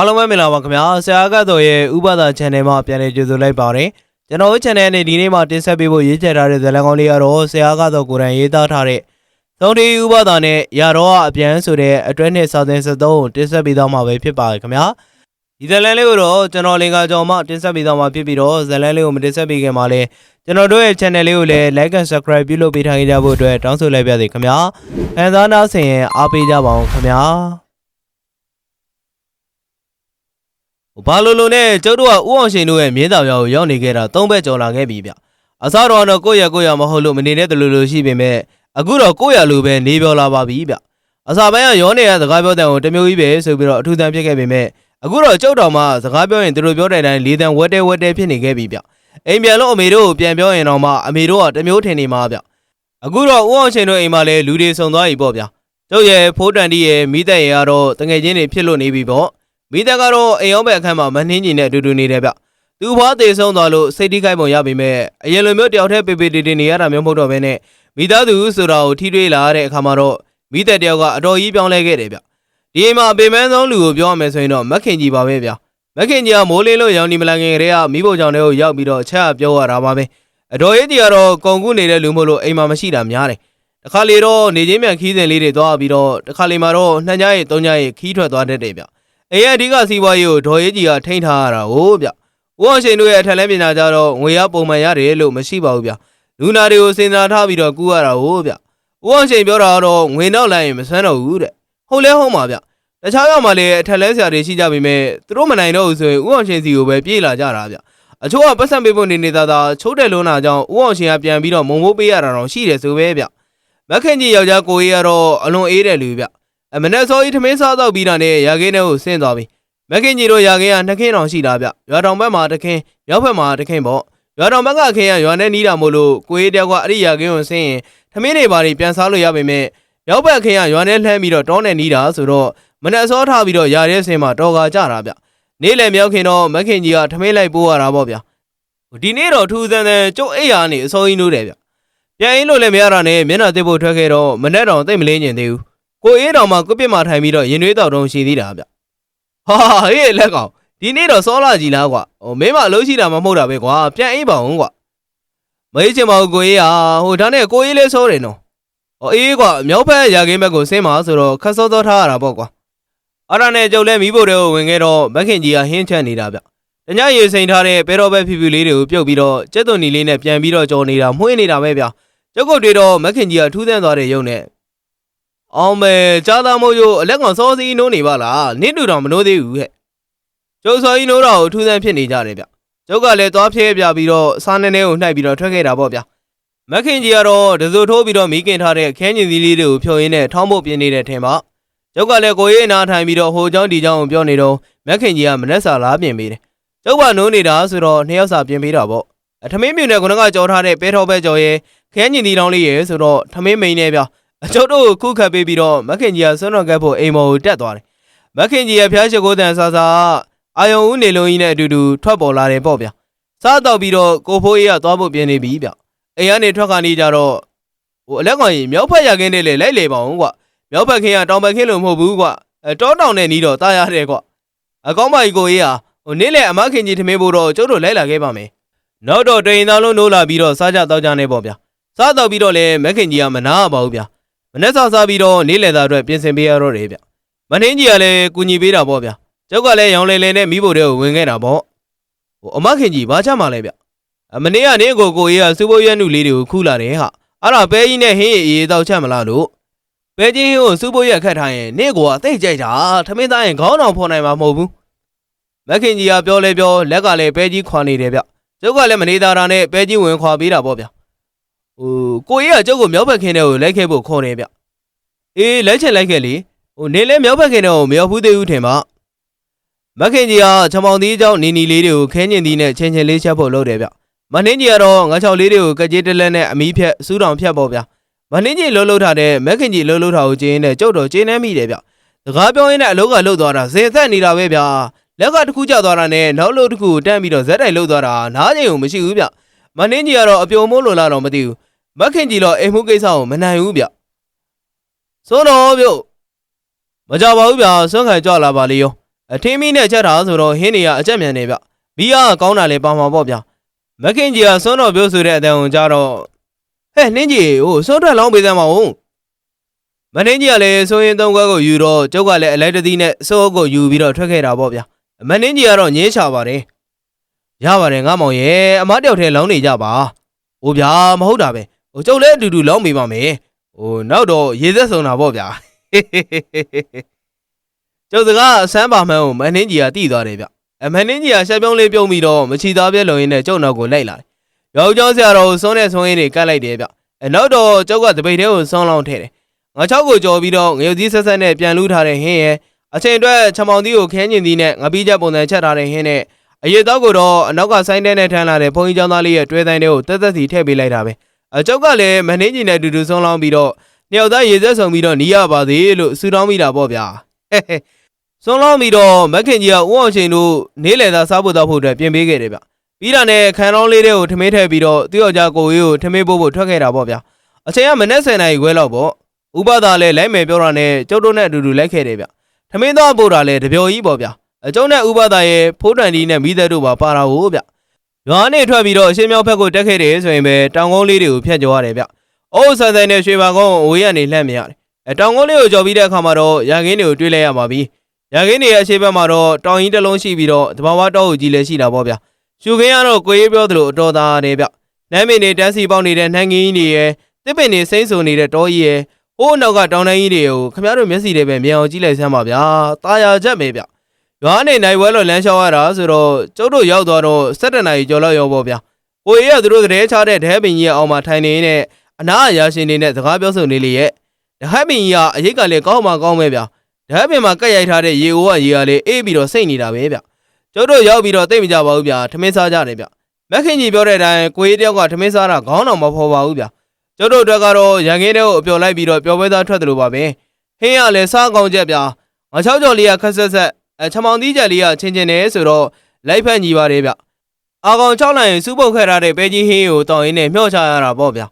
အားလုံးပဲမင်္ဂလာပါခင်ဗျာဆရာကတော့ရဲ့ဥပဒါ channel မှာပြန်လည်ကြိုဆိုလိုက်ပါတယ်ကျွန်တော်တို့ channel နဲ့ဒီနေ့မှာတင်ဆက်ပေးဖို့ရေးချယ်ထားတဲ့ဇာတ်လမ်းကောင်းလေးကတော့ဆရာကတော့ကိုယ်တိုင်ရေးသားထားတဲ့သုံးတီဥပဒါနဲ့ရတော့အပြန်ဆိုတဲ့အတွဲနဲ့စာသင်73ကိုတင်ဆက်ပေးသွားမှာပဲဖြစ်ပါတယ်ခင်ဗျာဒီဇာတ်လမ်းလေးကိုတော့ကျွန်တော်လင်္ကာကျော်မှတင်ဆက်ပေးသွားမှာဖြစ်ပြီးတော့ဇာတ်လမ်းလေးကိုမတင်ဆက်ပေးခင်မှာလည်းကျွန်တော်တို့ရဲ့ channel လေးကိုလည်း like and subscribe ပြုလုပ်ပေးထားကြဖို့အတွက်တောင်းဆိုလိုက်ပါရစေခင်ဗျာခံစားနာဆင်ရင်အားပေးကြပါအောင်ခင်ဗျာ ဘာလို့လို့နဲ့ကျုပ်တို့ကဥအောင်ရှင်တို့ရဲ့မြင်းတော်ရောက်ကိုရောက်နေခဲ့တာ၃ဘက်ကျော်လာခဲ့ပြီဗျအစားတော်ကတော့ကိုယ့်ရကိုယ့်ရမဟုတ်လို့မနေတဲ့တလူလူရှိပေမဲ့အခုတော့ကိုယ့်ရလူပဲနေပြောလာပါပြီဗျအစာပိုင်းကရောနေရစကားပြောတဲ့ကိုတမျိုးကြီးပဲဆိုပြီးတော့အထူးသန်းဖြစ်ခဲ့ပေမဲ့အခုတော့ကျုပ်တော်မှစကားပြောရင်သူတို့ပြောတဲ့အတိုင်းလေးတန်းဝက်တဲဝက်တဲဖြစ်နေခဲ့ပြီဗျအိမ်ပြန်လို့အမေတို့ကိုပြန်ပြောရင်တော့မှအမေတို့ကတမျိုးထင်နေမှာဗျအခုတော့ဥအောင်ရှင်တို့အိမ်မှာလည်းလူတွေစုံသွားပြီပေါ့ဗျကျုပ်ရဲ့ဖိုးတန်တီရဲ့မိသက်ရဲ့ကတော့တငယ်ချင်းတွေဖြစ်လို့နေပြီပေါ့ မိသားကတော့အိမ်ရောက်ဘက်အခန်းမှာမနှင်းကြီးနဲ့အတူတူနေတယ်ဗျသူ့ဘွားသေးဆုံးသွားလို့စိတ်ထိခိုက်ပုံရပေမဲ့အရင်လိုမျိုးတယောက်တည်းပေပေတေတေနေရတာမျိုးမဟုတ်တော့ဘဲနဲ့မိသားစုဆိုတာကိုထိတွေးလာတဲ့အခါမှာတော့မိသက်တယောက်ကအတော်ကြီးပြောင်းလဲခဲ့တယ်ဗျဒီအိမ်မှာအပေမန်းဆုံးလူကိုပြောရမယ်ဆိုရင်တော့မက်ခင်ကြီးပါပဲဗျမက်ခင်ကြီးကမိုးလင်းလို့ရောင်နေမလာခင်ကတည်းကမိဖို့ကြောင့်လည်းရောက်ပြီးတော့ချက်ပြောရတာပါပဲအတော်ကြီးကြီးကတော့ကုံကူးနေတဲ့လူမို့လို့အိမ်မှာမရှိတာများတယ်တခါလေတော့နေချင်းမြန်ခီးစဉ်လေးတွေသွားပြီးတော့တခါလေမှာတော့နှစ်ညရဲ့သုံးညရဲ့ခီးထွက်သွားတတ်တယ်ဗျ အေးအဓိကစီးပွားရေးကိုဒေါ်ရေးကြီးကထိန်းထားရတာဟုတ်ဗျ။ဦးအောင်ရှင်တို့ရဲ့အထက်လဲပညာကြတော့ငွေရပုံမှန်ရတယ်လို့မရှိပါဘူးဗျ။လူနာတွေကိုစဉ်းစားထားပြီးတော့ကူရတာဟုတ်ဗျ။ဦးအောင်ရှင်ပြောတာကတော့ငွေနောက်လိုက်ရင်မဆန်းတော့ဘူးတဲ့။ဟုတ်လဲဟုတ်မှာဗျ။တခြားရောက်မှလည်းအထက်လဲဆရာတွေရှိကြပေမဲ့သူတို့မနိုင်တော့ဘူးဆိုရင်ဦးအောင်ရှင်စီကိုပဲပြေးလာကြတာဗျ။အချို့ကပတ်စံပေးဖို့နေနေသားသားချိုးတယ်လုံးတာကြောင့်ဦးအောင်ရှင်ကပြန်ပြီးတော့မုံမိုးပေးရတာတော့ရှိတယ်ဆိုပဲဗျ။မက်ခင်ကြီးယောက်ျားကိုကြီးကတော့အလွန်အေးတယ်လူဗျ။ အမနဲ့စောကြီးထမင်းစားတော့ပြီးတာနဲ့ရာခင်းထဲကိုဆင်းသွားပြီမက်ခင်ကြီးတို့ရာခင်းကနှစ်ခင်းတောင်ရှိတာဗျရွာတောင်ဘက်မှာတစ်ခင်းမြောက်ဘက်မှာတစ်ခင်းပေါ့ရွာတောင်ဘက်ကခင်းကရွာနဲ့နီးတာမို့လို့ကိုရေးတယောက်ကအဲ့ဒီရာခင်းကိုဆင်းရင်ထမင်းတွေပါတွေပြန်စားလို့ရပေမဲ့မြောက်ဘက်ခင်းကရွာနဲ့လှမ်းပြီးတော့တောင်းနဲ့နီးတာဆိုတော့မနဲ့စောထားပြီးတော့ရာရဲဆင်းမှာတော်ကာကြတာဗျနေ့လယ်မြောက်ခင်တော့မက်ခင်ကြီးကထမင်းလိုက်ပိုးရတာပေါ့ဗျဒီနေ့တော့ထူးဆန်းဆန်းကျုပ်အိယာနေအစိုးရင်းလို့တယ်ဗျပြန်အင်းလို့လည်းမရတာနဲ့မျက်နှာသိပ်ဖို့ထွက်ခဲ့တော့မနဲ့တောင်သိပ်မလေးညင်သေးဘူး ကိုအေးတော်မှာကိုပြစ်မှာထိုင်ပြီးတော့ရင်နှွေးတောက်တုံးရှိသေးတာဗျဟာဟေးလက်ကောင်ဒီနေ့တော့စောလာကြီးလားကွာဟိုမင်းမအလုပ်ရှိတာမှမဟုတ်တာပဲကွာပြန်အေးပါအောင်ကွာမအေးချင်ပါဘူးကိုအေးဟာဟိုဒါနဲ့ကိုအေးလေးစောတယ်နော်ဟောအေးကွာမြောက်ဖက်ရာခင်းဘက်ကိုဆင်းပါဆိုတော့ခတ်စောစောထားရတာပေါ့ကွာအဲ့ဒါနဲ့ကျုပ်လည်းမိဖို့တွေကိုဝင်ခဲ့တော့မက်ခင်ကြီးကဟင်းချက်နေတာဗျတညရေစိန်ထားတဲ့ပဲတော်ဘက်ဖြူဖြူလေးတွေကိုပြုတ်ပြီးတော့ကျက်သွန်နီလေးနဲ့ပြန်ပြီးတော့ကြော်နေတာမှုေးနေတာပဲဗျကျုပ်ကတွေ့တော့မက်ခင်ကြီးကထူးဆန်းသွားတဲ့ရုံနဲ့ အောင်မဲကြားသားမို့ရို့အလက်ကောင်စောစီးနိုးနေပါလားနင့်တူတော်မနိုးသေးဘူးဟဲ့ကျုပ်စောကြီးနိုးတာကိုထူးဆန်းဖြစ်နေကြတယ်ဗျကျုပ်ကလည်းသွားဖြဲပြပြီးတော့စားနေနေကိုနှိုက်ပြီးတော့ထွက်ခဲ့တာပေါ့ဗျမက်ခင်ကြီးကတော့ဒဇိုထိုးပြီးတော့မီးကင်ထားတဲ့ခဲညင်သီးလေးတွေကိုဖြုံရင်းနဲ့ထောင်းဖို့ပြင်းနေတဲ့ထင်ပါကျုပ်ကလည်းကိုရေးအနာထိုင်ပြီးတော့ဟိုเจ้าဒီเจ้าကိုပြောနေတော့မက်ခင်ကြီးကမနှက်စာလားပြင်ပေးတယ်ကျုပ်ကနိုးနေတာဆိုတော့နှစ်ယောက်စာပြင်ပေးတာပေါ့အထမင်းမြူနဲ့ခုနကကြောထားတဲ့ပဲထောပဲကြော်ရဲခဲညင်သီးတောင်းလေးရဲဆိုတော့ထမင်းမိန်နေဗျ အကျုပ်တို့ကိုခုခတ်ပေးပြီးတော့မက်ခင်ကြီးကဆွမ်းတော်ကပ်ဖို့အိမ်မော်ကိုတက်သွားတယ်။မက်ခင်ကြီးရဲ့ဖျားရှိခိုးတန်ဆာဆာအာယုံဦးနေလုံးကြီးနဲ့အတူတူထွက်ပေါ်လာတယ်ပေါ့ဗျာ။စားတော့ပြီးတော့ကိုဖိုးကြီးကသွားဖို့ပြင်နေပြီဗျ။အိမ်ကနေထွက်ခါနေကြတော့ဟိုအလက်ကောင်ကြီးမြောက်ဖက်ရခင်းနဲ့လေလိုက်လေပါအောင်ကွာ။မြောက်ဖက်ခင်းကတောင်ဖက်ခင်းလို့မဟုတ်ဘူးကွာ။အဲတောတောင်နဲ့နီးတော့တားရတယ်ကွာ။အကောင်းပါကြီးကိုကြီးဟာဟိုနေ့လေအမခင်ကြီးထမင်းဖို့တော့ကျုပ်တို့လိုက်လာခဲ့ပါမယ်။နောက်တော့တိန်သားလုံးနိုးလာပြီးတော့စားကြတော့ကြနေပေါ့ဗျာ။စားတော့ပြီးတော့လေမက်ခင်ကြီးကမနာပါဘူးဗျာ။ မနေ့စားစားပြီးတော့နေ့လည်သားအတွက်ပြင်ဆင်ပေးရတော့တယ်ဗျမနှင်းကြီးကလည်းကူညီပေးတာပေါ့ဗျကျုပ်ကလည်းရောင်လေလေနဲ့မိဖို့တဲ့ကိုဝင်ခဲ့တာပေါ့ဟိုအမခင်ကြီးဘာချမှလဲဗျအမနေ့ကနေကိုကိုကြီးကစူပိုးရွက်နုလေးတွေကိုခူးလာတယ်ဟာအဲ့ဒါပဲကြီးနဲ့ဟင်းရည်အေးတော့ချက်မလားလို့ပဲကြီးဟင်းကိုစူပိုးရွက်ခတ်ထားရင်နေ့ကောအသိကြိုက်တာထမင်းသားရင်ခေါင်းတော်ဖော်နိုင်မှာမဟုတ်ဘူးမခင်ကြီးကပြောလဲပြောလက်ကလည်းပဲကြီးခွာနေတယ်ဗျကျုပ်ကလည်းမနေသားတာနဲ့ပဲကြီးဝင်ခွာပေးတာပေါ့ဗျ ဟိုကိုကြီးကကျုပ်ကိုမြောက်ဘက်ခင်းထဲကိုလိုက်ခဲ့ဖို့ခေါ်နေဗျ အေးလိုက်ချက်လိုက်ခဲ့လေဟိုနေလဲမြောက်ဘက်ခင်တော့မရောက်ဘူးသေးဘူးထင်ပါမခင်ကြီးကချမောင်သီးเจ้าနီနီလေးတွေကိုခဲညင်သီးနဲ့ချင်းချင်းလေးချက်ဖို့လုပ်တယ်ဗျမနှင်းကြီးကတော့ငါချောက်လေးတွေကိုကကြေးတလက်နဲ့အမီးဖြက်စူးတောင်ဖြတ်ပေါ့ဗျမနှင်းကြီးလှုပ်လှုပ်ထားတဲ့မခင်ကြီးလှုပ်လှုပ်ထားကိုကျင်းနဲ့ကျုပ်တော့ကျင်းနေမိတယ်ဗျစကားပြောရင်းနဲ့အလုပ်ကလှုပ်သွားတာဇင်သက်နေတာပဲဗျလက်ကတစ်ခုကျသွားတာနဲ့နောက်လို့တစ်ခုတန်းပြီးတော့ဇက်တိုင်လှုပ်သွားတာနားကျင်ုံမရှိဘူးဗျမနှင်းကြီးကတော့အပြုံမိုးလိုလာတော့မသိဘူး မခင်ကြီးတော့အိမ်မှုကိစ္စကိုမနိုင်ဘူးဗျစွန်းတော်ပြုတ်မကြပါဘူးဗျာစွန်းခိုင်ကြွလာပါလေရောအထင်းမီနဲ့ချက်တာဆိုတော့ဟင်းနေရအကြက်မြန်နေဗျဘီယာကကောင်းတာလေပါမှာပေါ့ဗျာမခင်ကြီးကစွန်းတော်ပြောဆိုတဲ့အတန်ကိုကြားတော့ဟဲ့နှင်းကြီးဟိုစွန်းထွက်လောင်းပေးသမ်းပါဦးမနှင်းကြီးကလည်းဆိုရင်သုံးခွက်ကိုယူတော့ကျုပ်ကလည်းအလိုက်တသီးနဲ့စိုးအုပ်ကိုယူပြီးတော့ထွက်ခဲ့တာပေါ့ဗျာမနှင်းကြီးကတော့ငင်းချပါတယ်ရပါတယ်ငါမောင်ရဲ့အမတယောက်ထဲလောင်းနေကြပါဟိုဗျာမဟုတ်တာပဲ ဟိုကျုပ်လည်းအတူတူလောင်းပေးပါမယ်ဟိုနောက်တော့ရေသက်ဆုံတာပေါ့ဗျာကျုပ်စကားအဆန်းပါမှန်းကိုမနှင်းကြီးကတိသွားတယ်ဗျအမနှင်းကြီးကရှက်ပြုံးလေးပြုံးပြီးတော့မချီသားပြဲလုံရင်းနဲ့ကျုပ်နောက်ကိုလိုက်လာတယ်ယောက်ျောင်းဆရာတော်ကိုစွန်းတဲ့ဆွန်းရင်းတွေကတ်လိုက်တယ်ဗျအနောက်တော့ကျုပ်ကတပိတ်သေးကိုဆွန်းလောင်းထည့်တယ်ငါချောက်ကိုကြော်ပြီးတော့ငရုတ်ကြီးဆက်ဆက်နဲ့ပြန်လူးထားတဲ့ဟင်းရဲ့အချိန်အတွက်ချမောင်သီးကိုခဲညင်သီးနဲ့ငပိချက်ပုံစံချက်ထားတဲ့ဟင်းနဲ့အရေတော့ကိုတော့အနောက်ကဆိုင်းတဲ့နဲ့ထမ်းလာတဲ့ဘုန်းကြီးကျောင်းသားလေးရဲ့တွဲတိုင်းတွေကိုတက်တက်စီထည့်ပေးလိုက်တာပဲ အကျုပ်ကလည်းမနှင်းကြီးနဲ့အတူတူဆွန်းလောင်းပြီးတော့နှစ်ယောက်သားရေသက်ဆုံပြီးတော့နီးရပါသေးလို့ဆူတောင်းမိတာပေါ့ဗျာဟဲ့ဟဲ့စွန်လောင်းပြီးတော့မက်ခင်ကြီးကဦးအောင်ရှင်တို့နေလေသာစားဖို့တောက်ဖို့အတွက်ပြင်ပေးခဲ့တယ်ဗျပြီးတာနဲ့ခံလောင်းလေးတွေကိုထမင်းထည့်ပြီးတော့သူ့ယောက်ျားကိုကြီးကိုထမင်းပို့ဖို့ထွက်ခဲ့တာပေါ့ဗျအချိန်ကမနေ့10နာရီခွဲလောက်ပေါ့ဥပဒါလည်းလိုက်မယ်ပြောတာနဲ့ကျုပ်တို့နဲ့အတူတူလိုက်ခဲ့တယ်ဗျထမင်းသားပို့တာလည်းတပျော်ကြီးပေါ့ဗျအကျုံးနဲ့ဥပဒါရဲ့ဖိုးတန်ဒီနဲ့မိသက်တို့ပါပါတာဟုတ်ဗျ ရွာနေထွက်ပြီးတော့အရှင်းမြောက်ဘက်ကိုတက်ခဲ့တယ်ဆိုရင်ပဲတောင်ကုန်းလေးတွေကိုဖျက်ကျော်ရတယ်ဗျအိုးဆန်ဆန်နဲ့ရွှေပါကုန်းအဝေးကနေလှမ်းမြရတယ်အဲတောင်ကုန်းလေးကိုကြော်ပြီးတဲ့အခါမှာတော့ရာခင်းတွေကိုတွေးလိုက်ရပါပြီရခင်းနေရဲ့အရှိတ်ဘက်မှာတော့တောင်ကြီးတစ်လုံးရှိပြီးတော့တဘာဝတောအုပ်ကြီးလည်းရှိတာပေါ့ဗျာရှုခင်းကတော့ကိုရေးပြောသလိုအတော်သားတယ်ဗျနမ်းမင်းနေတန်းစီပေါက်နေတဲ့နှန်းကင်းကြီးတွေရဲ့တစ်ပင်နေစိမ့်ဆူနေတဲ့တောကြီးရဲ့ဟိုးနောက်ကတောင်တန်းကြီးတွေကိုခမရတို့မျက်စိတွေပဲမြင်အောင်ကြည့်လိုက်စမ်းပါဗျာตาရချက်ပဲဗျ ရွာနေနိုင်ဝဲလို့လမ်းလျှောက်ရတာဆိုတော့ကျုပ်တို့ရောက်သွားတော့7နာရီကျော်လောက်ရောက်ပေါ့ဗျာကိုရေးကသူတို့တည်းချတဲ့ဒဲပင်ကြီးရဲ့အောက်မှာထိုင်နေနေအနာအရာရှင်တွေနဲ့စကားပြောဆိုနေလေရဲ့ဒဟပင်ကြီးကအရေးကလည်းကောင်းမှကောင်းပဲဗျာဓာတ်ပင်မှာကက်ရိုက်ထားတဲ့ရေအိုးကရေကလေးအေးပြီးတော့စိတ်နေတာပဲဗျကျုပ်တို့ရောက်ပြီးတော့သိမကြပါဘူးဗျထမင်းစားကြတယ်ဗျမက်ခင်ကြီးပြောတဲ့အတိုင်းကိုကြီးတယောက်ကထမင်းစားတာခေါင်းတော်မဖော်ပါဘူးဗျကျုပ်တို့အတွက်ကတော့ရန်ကင်းတဲ့ကိုအပျော်လိုက်ပြီးတော့ပျော်ပွဲသားထွက်တယ်လို့ပါပဲဟင်းရလည်းစားကောင်းချက်ဗျငါချောက်ကြော်လေးကခက်ဆက်ဆက် အချမောင်သီးချက်လေးကချင်းချင်းနေဆိုတော့လိုက်ဖက်ညီပါတယ်ဗျအာကောင်ချောက်လိုက်ရင်စူးပုတ်ခဲ့ထားတဲ့ပဲကြီးဟင်းကိုတောင်းရင်းနဲ့မျှော့ချရတာပေါ့ဗျ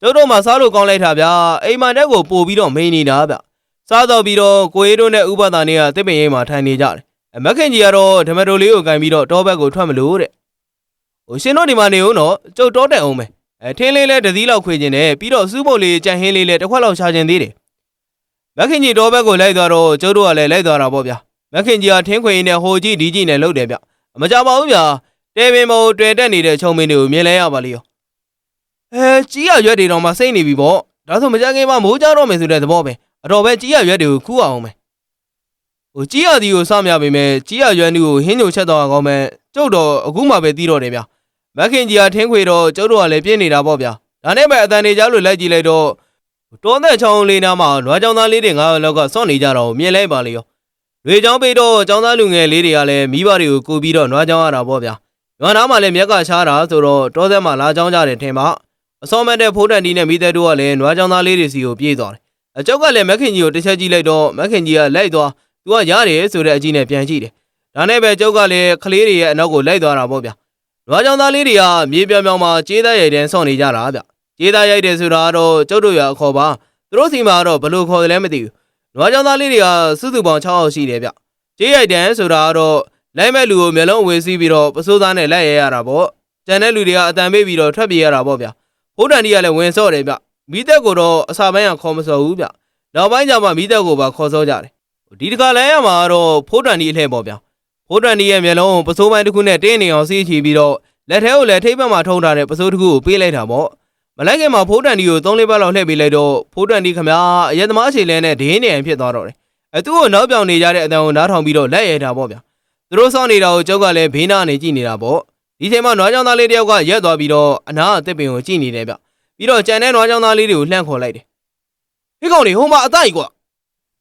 ကျုပ်တို့မှစားလို့ကောင်းလိုက်တာဗျအိမ်မန်တက်ကိုပို့ပြီးတော့မိန်နေတာဗျစားတော့ပြီးတော့ကိုရေးတို့နဲ့ဥပဒါနေကတစ်ပင်ရိပ်မှာထိုင်နေကြတယ်အမက်ခင်ကြီးကတော့ဓမတိုလေးကိုကင်ပြီးတော့တောဘက်ကိုထွက်မလို့တဲ့ဟိုရှင်တို့ဒီမှာနေဦးနော်ကျုပ်တောတက်အောင်မယ်အဲထင်းလေးလဲတစ်သီးလောက်ခွေကျင်တယ်ပြီးတော့စူးပုတ်လေးကြံဟင်းလေးလဲတစ်ခွက်လောက်ရှာကျင်သေးတယ်မက်ခင်ကြီးတောဘက်ကိုလိုက်သွားတော့ကျုပ်တို့ကလည်းလိုက်သွားတာပေါ့ဗျာ မက်ခင်ကြီးကထင်းခွေရင်းနဲ့ဟိုကြီးဒီကြီးနဲ့လှုပ်တယ်ဗျမကြပါဘူးဗျာတဲပင်မို့တွေ့တက်နေတဲ့ချုံမင်းတွေကိုမြင်လဲရပါလိမ့်ရောအဲကြီးရရွက်တွေတော့မှစိတ်နေပြီပေါ့ဒါဆိုမကြခင်မှမိုးကြတော့မယ်ဆိုတဲ့သဘောပဲအတော်ပဲကြီးရရွက်တွေကိုခူးအောင်မယ်ဟိုကြီးရသည်ကိုစမြပေမဲ့ကြီးရရွက်နုကိုဟင်းညိုချက်တော့အောင်မယ်ကျုပ်တော့အခုမှပဲတီးတော့တယ်ဗျမက်ခင်ကြီးကထင်းခွေတော့ကျုပ်တို့ကလည်းပြင်းနေတာပေါ့ဗျဒါနဲ့ပဲအတန်နေကြလို့လိုက်ကြည့်လိုက်တော့တောတဲ့ချောင်းလေးနားမှာနွားကြောင်သားလေးတွေငါးလောက်ကစောင့်နေကြတော့မြင်လိုက်ပါလေရော ရွေချောင်းပေးတော့ចောင်းသားလူငယ်လေးတွေကလည်းမိဘတွေကိုကူပြီးတော့နွားကြောင်ရတာပေါ့ဗျရွာနားမှာလည်းမြက်ကရှားတာဆိုတော့တောသက်မှာလာကြောင်းကြတယ်ထင်ပါအစောမက်တဲ့ဖိုးတန်တီနဲ့မိသက်တို့ကလည်းနွားကြောင်သားလေးတွေစီကိုပြေးသွားတယ်အကျောက်ကလည်းမက်ခင်ကြီးကိုတစ်ချက်ကြည့်လိုက်တော့မက်ခင်ကြီးကလိုက်သွားသူကရတယ်ဆိုတဲ့အကြည့်နဲ့ပြန်ကြည့်တယ်ဒါနဲ့ပဲကျောက်ကလည်းကလေးတွေရဲ့အနောက်ကိုလိုက်သွားတာပေါ့ဗျာနွားကြောင်သားလေးတွေကမြေပြောင်ပြောင်မှာကျေးသားရိုက်တန်းဆော့နေကြတာဗျကျေးသားရိုက်တယ်ဆိုတာကတော့ကျောက်တို့ရအခေါ်ပါသူတို့စီမှာတော့ဘယ်လိုခေါ်တယ်လဲမသိဘူး နွားကြောင်သားလေးတွေကစုစုပေါင်း6ယောက်ရှိတယ်ဗျကျေးရိုက်တန်းဆိုတာကတော့လိုက်မဲ့လူကိုမျက်လုံးဝေစီးပြီးတော့ပစိုးသားနဲ့လိုက်ရရတာပေါ့ကျန်တဲ့လူတွေကအတန်ပေးပြီးတော့ထွက်ပြေးရတာပေါ့ဗျဘိုးတန်ဒီကလည်းဝင်ဆော့တယ်ဗျမိသက်ကိုတော့အစာပိုင်းကခေါ်မစော်ဘူးဗျနောက်ပိုင်းကျမှမိသက်ကိုပါခေါ်စောကြတယ်ဒီတခါလဲရမှာတော့ဖိုးတန်ဒီအလှည့်ပေါ့ဗျဖိုးတန်ဒီရဲ့မျက်လုံးကိုပစိုးပိုင်းတစ်ခုနဲ့တင်းနေအောင်စီးချီပြီးတော့လက်ထဲကိုလည်းထိပ်ဘက်မှာထုံးထားတဲ့ပစိုးတစ်ခုကိုပေးလိုက်တာပေါ့ မလိုက်ခင်မှာဖိုးတန်ဒီကို၃လေးပတ်လောက်လှည့်ပေးလိုက်တော့ဖိုးတန်ဒီခမအရက်သမားအခြေလဲနဲ့ဒင်းနေရန်ဖြစ်သွားတော့တယ်။အသူ့ကိုနောက်ပြောင်နေကြတဲ့အတန်ကိုနားထောင်ပြီးတော့လက်ရတာပေါ့ဗျာ။သူတို့စောင့်နေတာကိုကျောက်ကလည်းဘေးနားနေကြည့်နေတာပေါ့။ဒီချိန်မှာနွားချောင်းသားလေးတယောက်ကရက်သွားပြီးတော့အနာအသစ်ပင်ကိုကြည့်နေတယ်ဗျ။ပြီးတော့ကြံတဲ့နွားချောင်းသားလေးတွေကိုလှန့်ခေါ်လိုက်တယ်။ဟိကောင်နေဟိုမှာအတိုက်ကွာ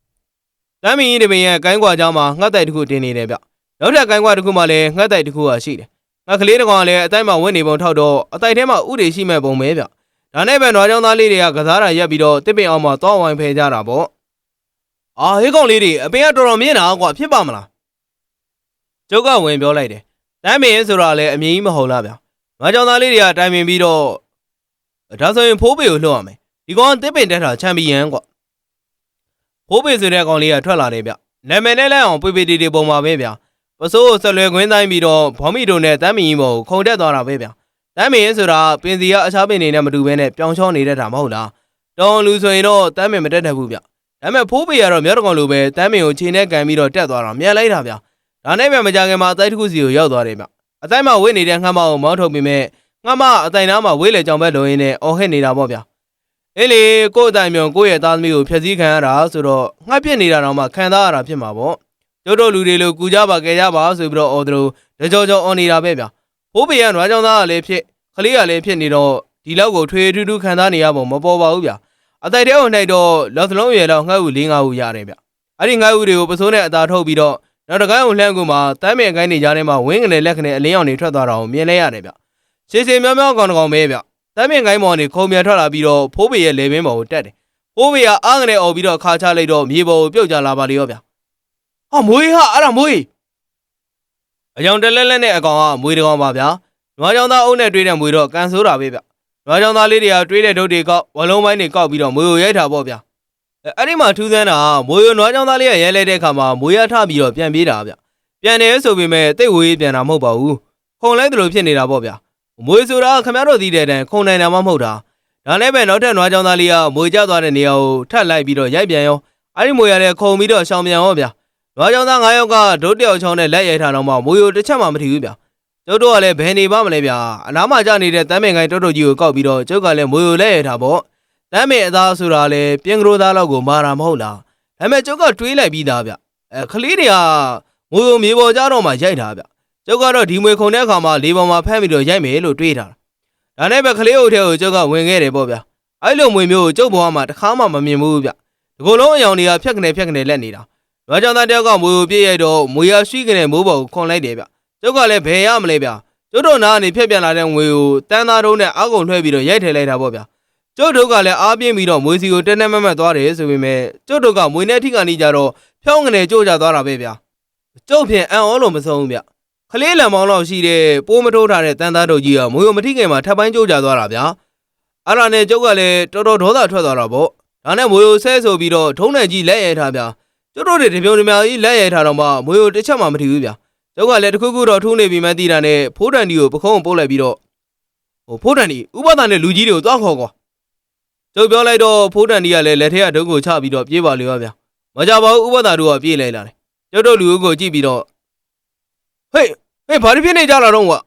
။တမ်းမင်းကြီးတပင်ရဲ့ကိုင်းကွာကြောင်းမှာငှက်တိုက်တစ်ခုတင်နေတယ်ဗျ။နောက်ထပ်ကိုင်းကွာတစ်ခုမှလည်းငှက်တိုက်တစ်ခုဟာရှိတယ်။ငါကလေးတကောင်ကလည်းအတိုက်မှာဝင်နေပုံထောက်တော့အတိုက်ထဲမှာဥတွေရှိမဲ့ပုံပဲဗျ။ ဒါနဲ့ပဲနွားကြောင်သားလေးတွေကကစားတာရက်ပြီးတော့တစ်ပင်အောင်မှာတောင်းဝိုင်းဖယ်ကြတာပေါ့။အာဟိကောင်လေးတွေအပင်ကတော်တော်မြင့်တာကွာဖြစ်ပါမလား။ကျုပ်ကဝင်ပြောလိုက်တယ်။တမ်းမင်းဆိုတာလည်းအမြင်ကြီးမဟုတ်လားဗျ။နွားကြောင်သားလေးတွေကတိုင်ပင်ပြီးတော့ဒါဆိုရင်ဖိုးပေကိုလှုပ်ရမယ်ဒီကောင်ကတစ်ပင်တက်တာချန်ပီယံကွာဖိုးပေဆိုတဲ့ကောင်လေးကထွက်လာတယ်ဗျနာမည်နဲ့လည်းအောင်ပွေပွေတီတီပုံပါပဲဗျာပစိုးကိုဆက်လွယ်ခွင်းတိုင်းပြီးတော့ဘောမီတို့နဲ့တမ်းမီကြီးမော်ကိုခုံတက်သွားတာပဲဗျာ တမ်းမီရင်ဆိုတာပင်စီကအခြားပင်တွေနဲ့မတူဘဲနဲ့ပြောင်းချောနေတတ်တာမဟုတ်လားတောင်လူဆိုရင်တော့တမ်းမင်မတက်တတ်ဘူးဗျာဒါပေမဲ့ဖိုးပေကတော့မြောက်တကောင်လိုပဲတမ်းမင်ကိုခြေနဲ့ကန်ပြီးတော့တက်သွားတာမြန်လိုက်တာဗျာဒါနဲ့ပဲမကြခင်မှာအတိုက်တစ်ခုစီကိုရောက်သွားတယ်ဗျအတိုက်မှာဝိတ်နေတဲ့ငှမ်းမကိုမောင်းထုတ်ပြီးမဲ့ငှမ်းမအတိုက်နားမှာဝိတ်လေကြောင်ဘက်လိုရင်းနဲ့အော်ဟစ်နေတာပေါ့ဗျာအေးလေကို့အတိုင်မြေုံကိုယ့်ရဲ့သားသမီးကိုဖျက်ဆီးခံရတာဆိုတော့ငှက်ပြစ်နေတာတော့မှခံစားရတာဖြစ်မှာပေါ့ကျုပ်တို့လူတွေလိုကူကြပါကြကြပါဆိုပြီးတော့အော်တို့တကြောကြောအော်နေတာပဲဗျာ ဘိုးဘေကနွားကြောင်သားကလည်းဖြစ်ခလေးကလည်းဖြစ်နေတော့ဒီလောက်ကိုထွေထူးထူးခံစားနေရပုံမပေါ်ပါဘူးဗျာအတိုင်တဲ့ကိုနှိုက်တော့လက်စလုံးရွယ်တော့ငှက်ဦး၄၅ဦးရတယ်ဗျအဲ့ဒီငှက်ဦးတွေကိုပစိုးနဲ့အသာထုတ်ပြီးတော့နောက်တစ်ကိုင်းကိုလှမ်းကူမှာတမ်းမြင်ကိုင်းနေကြတဲ့မှာဝင်းကနေလက်ကနေအလင်းအောင်နေထွက်သွားတာကိုမြင်လဲရတယ်ဗျရှေးရှေးမြောင်းမြောင်းကောင်ကောင်ပဲဗျတမ်းမြင်ကိုင်းမော်နေခုံပြန်ထွက်လာပြီးတော့ဖိုးပေရဲ့လေဘင်းပေါ်ကိုတက်တယ်။ဖိုးပေကအားငနဲ့អော်ပြီးတော့ခါချလိုက်တော့မြေပေါ်ကိုပြုတ်ကျလာပါလေရောဗျာ။ဟာမွေးဟာအဲ့ဒါမွေး။ အယောင်တလဲလဲနဲ့အကောင်ကမွေးတကောင်ပါဗျာ။နွားချောင်းသားအုပ်နဲ့တွေးတဲ့မွေးတော့ကန်ဆိုးတာပဲဗျ။နွားချောင်းသားလေးတွေကတွေးတဲ့ဒုတ်တွေကောက်ဝလုံးပိုင်းတွေကောက်ပြီးတော့မွေးကိုရိုက်တာပေါ့ဗျာ။အဲအဲ့ဒီမှာထူးဆန်းတာမွေးကိုနွားချောင်းသားလေးကရဲလဲတဲ့အခါမှာမွေးရထပြီးတော့ပြန်ပြေးတာဗျ။ပြန်တယ်ဆိုပေမဲ့တိတ်ဝေးပြန်တာမဟုတ်ပါဘူး။ခုံလိုက်တယ်လို့ဖြစ်နေတာပေါ့ဗျာ။မွေဆိုတာခမရတို့သိတဲ့အတိုင်းခုံနိုင်တာမှမဟုတ်တာဒါနဲ့ပဲနောက်ထပ်နွားကြောင်သားလေးကမွေကျသွားတဲ့နေရာကိုထပ်လိုက်ပြီးတော့ရိုက်ပြန်ရောအဲ့ဒီမွေရလည်းခုံပြီးတော့ရှောင်ပြန်ရောဗျာ နွားကြောင်သား9ယောက်ကဒုတ်တယောက်ချောင်းနဲ့လက်ရိုက်ထားတော့မှမွေကိုတစ်ချက်မှမထီဘူးဗျာကျုပ်တို့ကလည်းဘယ်နေပါမလဲဗျာအနားမှာကျနေတဲ့တမ်းပင်ကိုင်းတုတ်တုတ်ကြီးကိုကောက်ပြီးတော့ကျုပ်ကလည်းမွေကိုလက်ရိုက်ထားပေါ့တမ်းပင်အသားဆိုတာလည်းပြင်းကလေးသားလောက်ကိုမာတာမဟုတ်လားဒါပေမဲ့ကျုပ်ကတွေးလိုက်ပြီးသားဗျအဲခလေးတွေကမွေကိုမြေပေါ်ကြတော့မှရိုက်တာဗျကျုပ်ကတော့ဒီမွေခုံတဲ့အခါမှာလေးပေါ်မှာဖမ်းပြီးတော့ရိုက်မယ်လို့တွေးထားတာဒါနဲ့ပဲကလေးအုပ်ထဲကိုကျုပ်ကဝင်ခဲ့တယ်ပေါ့ဗျာအဲ့လိုမွေမျိုးကိုကျုပ်ဘဝမှာတစ်ခါမှမမြင်ဘူးဗျဒီကုလုံးအယောင်တွေကဖြက်ကနေဖြက်ကနေလက်နေတာ နွားကြောင်သားတယောက်ကမွေကိုပြည့်ရိုက်တော့မွေရရှိကနေမိုးပေါ်ကိုခွန်လိုက်တယ်ဗျကျုပ်ကလည်းဘယ်ရမလဲဗျကျုပ်တို့နားကနေဖြက်ပြန်လာတဲ့ငွေကိုတန်းသားတုံးနဲ့အာကုန်လွှဲပြီးတော့ရိုက်ထည့်လိုက်တာပေါ့ဗျာကျုပ်တို့ကလည်းအားပြင်းပြီးတော့မွေစီကိုတက်တက်မတ်မတ်သွားတယ်ဆိုပေမဲ့ကျုပ်တို့ကမွေနဲ့ထိကနေကြတော့ဖြောင်းကနေကြိုးကြသွားတာပဲဗျာကျုပ်ဖြင့်အံ့ဩလို့မဆုံးဘူးဗျခလေးလံမောင်းလောက်ရှိတဲ့ပိုးမထိုးထားတဲ့တန်သားတို့ကြီးကမွေကိုမထိခင်မှာထပ်ပိုင်းကြိုးကြသွားတာဗျာအဲ့ဒါနဲ့ကျုပ်ကလည်းတော်တော်ဒေါသထွက်သွားတာပေါ့ဒါနဲ့မွေကိုဆဲဆိုပြီးတော့ထုံးနဲ့ကြီးလက်ရဲထားဗျာ ကျုပ်တို့တွေတပြုံတများကြီးလက်ရဲထားတော့မှမွေကိုတစ်ချက်မှမထိဘူးဗျာကျုပ်ကလည်းတစ်ခုခုတော့ထိုးနေပြီမှသိတာနဲ့ဖိုးတန်ဒီကိုပခုံးပို့လိုက်ပြီးတော့ဟိုဖိုးတန်ဒီဥပဒနဲ့လူကြီးတွေကိုသွားခေါ်ကွာကျုပ်ပြောလိုက်တော့ဖိုးတန်ဒီကလည်းလက်ထက်ကဒုတ်ကိုချပြီးတော့ပြေးပါလေရောဗျာမကြပါဘူးဥပဒတို့ကပြေးလိုက်လာတယ်ကျုပ်တို့လူကိုကြည့်ပြီးတော့ဟေးဟေးဘာလို့ဖြစ်နေကြတာတော့ကွာ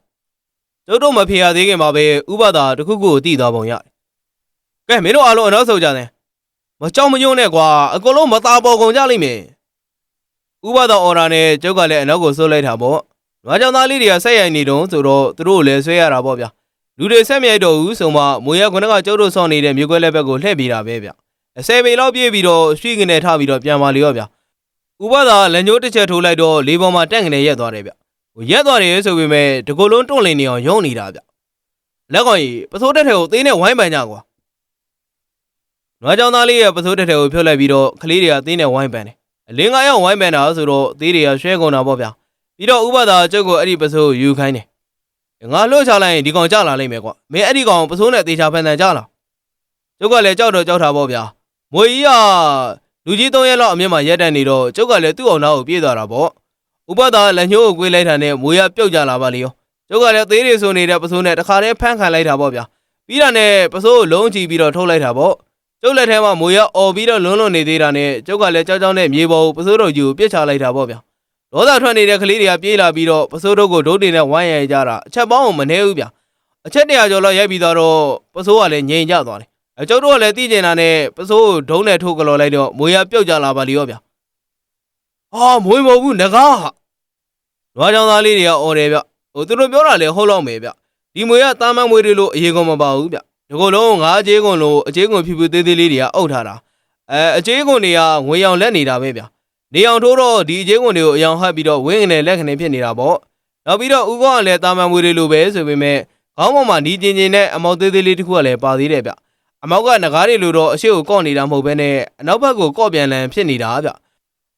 ကျုပ်တို့မဖြေရသေးခင်မှာပဲဥပဒါတစ်ခုခုကိုတည်သွားပုံရတယ်ကဲမင်းတို့အားလုံးအနောက်ဆုံးကြတယ် မကြောက်မညွန့်နဲ့ကွာအကုန်လုံးမသားပေါ်ကုန်ကြလိမ့်မယ်ဥပဒါအော်ဒါနဲ့ကျုပ်ကလည်းအနောက်ကိုဆွလိုက်တာပေါ့နွားကြောင်သားလေးတွေကဆက်ရိုက်နေတုံးဆိုတော့သူတို့ကိုလည်းဆွဲရတာပေါ့ဗျာလူတွေဆက်မြိုက်တော့ဘူးဆိုမှမွေရခုနကကျုပ်တို့ဆောင်းနေတဲ့မြို့ခွဲလက်ဘက်ကိုလှည့်ပြေးတာပဲဗျအစဲပေလောက်ပြေးပြီးတော့ရွှေကနေထားပြီးတော့ပြန်ပါလေရောဗျဥပဒါလက်ညှိုးတစ်ချက်ထိုးလိုက်တော့လေးပေါ်မှာတန့်ကနေရက်သွားတယ်ဗျဟိုရက်သွားတယ်ဆိုပေမဲ့တကူလုံးတွန့်လင်နေအောင်ယုံနေတာဗျလက်ကောင်ကြီးပစိုးတက်ထဲကိုသေးနဲ့ဝိုင်းပန်ကြကွာ နွားကြောင်သားလေးရဲ့ပစိုးတက်ထဲကိုဖြုတ်လိုက်ပြီးတော့ကလေးတွေကသေးနဲ့ဝိုင်းပန်တယ်အလင်းကားရောက်ဝိုင်းပန်တာဆိုတော့သေးတွေကရွှဲကုန်တာပေါ့ဗျာပြီးတော့ဥပဒါကျုပ်ကိုအဲ့ဒီပစိုးကိုယူခိုင်းတယ်ငါလွှတ်ချလိုက်ရင်ဒီကောင်ကြလာလိမ့်မယ်ကွာမင်းအဲ့ဒီကောင်ပစိုးနဲ့တေချာဖန်တန်ကြလာကျုပ်ကလည်းကြောက်တော့ကြောက်တာပေါ့ဗျာမွေကြီးကလူကြီး၃ရက်လောက်အမြင့်မှာရက်တက်နေတော့ကျုပ်ကလည်းသူ့အောင်နာကိုပြေးသွားတာပေါ့ဥပဒါလက်ညှိုးကိုကွေးလိုက်တာနဲ့မွေရပြုတ်ကြလာပါလေရောကျုပ်ကလည်းသေးတွေဆိုနေတဲ့ပစိုးနဲ့တခါတည်းဖမ်းခံလိုက်တာပေါ့ဗျာပြီးတာနဲ့ပစိုးကိုလုံးကြည့်ပြီးတော့ထုတ်လိုက်တာပေါ့ ကျုပ်လက်ထဲမှာမွေရအော်ပြီးတော့လွန်းလွန်းနေသေးတာနဲ့ကျုပ်ကလည်းကြောက်ကြောက်နဲ့မြေပေါ်ကိုပစိုးတော်ကြီးကိုပြစ်ချလိုက်တာပေါ့ဗျာဒေါသထွက်နေတဲ့ကလေးတွေကပြေးလာပြီးတော့ပစိုးတို့ကိုဒုတ်တင်နဲ့ဝိုင်းရိုက်ကြတာအချက်ပေါင်းကိုမနှဲဘူးဗျာအချက်တရာကျော်လောက်ရိုက်ပြီးတော့ပစိုးကလည်းငြိမ်ကြသွားတယ်အကျုပ်တို့ကလည်းသိကျင်တာနဲ့ပစိုးကိုဒုံးနဲ့ထိုးကလော်လိုက်တော့မွေရပြုတ်ကြလာပါလေရောဗျာအာမွေမဟုတ်ဘူးငကားဟာနွားချောင်းသားလေးတွေကအော်တယ်ဗျဟိုသူတို့ပြောတာလည်းဟုတ်တော့မယ်ဗျဒီမွေကတာမန်မွေတွေလို့အရေးကုန်မပါဘူးဗျ ဒီကုလုံးငါးအကျေးကုန်လို့အကျေးကုန်ဖြူဖြူသေးသေးလေးတွေကအုပ်ထားတာအဲအကျေးကုန်တွေကငွေရောင်လက်နေတာပဲဗျနေအောင်ထိုးတော့ဒီအကျေးကုန်တွေကိုအယောင်ဟပ်ပြီးတော့ဝင်းငနဲ့လက်ခနဲ့ဖြစ်နေတာပေါ့နောက်ပြီးတော့ဦးကောကလည်းတာမန်မွေတွေလိုပဲဆိုပေမဲ့ခေါင်းပေါ်မှာဒီကျင်ကျင်နဲ့အမောက်သေးသေးလေးတစ်ခုကလည်းပါသေးတယ်ဗျအမောက်ကငကားတွေလိုတော့အရှိကိုကော့နေတာမဟုတ်ဘဲနဲ့အနောက်ဘက်ကိုကော့ပြန်လန်ဖြစ်နေတာဗျ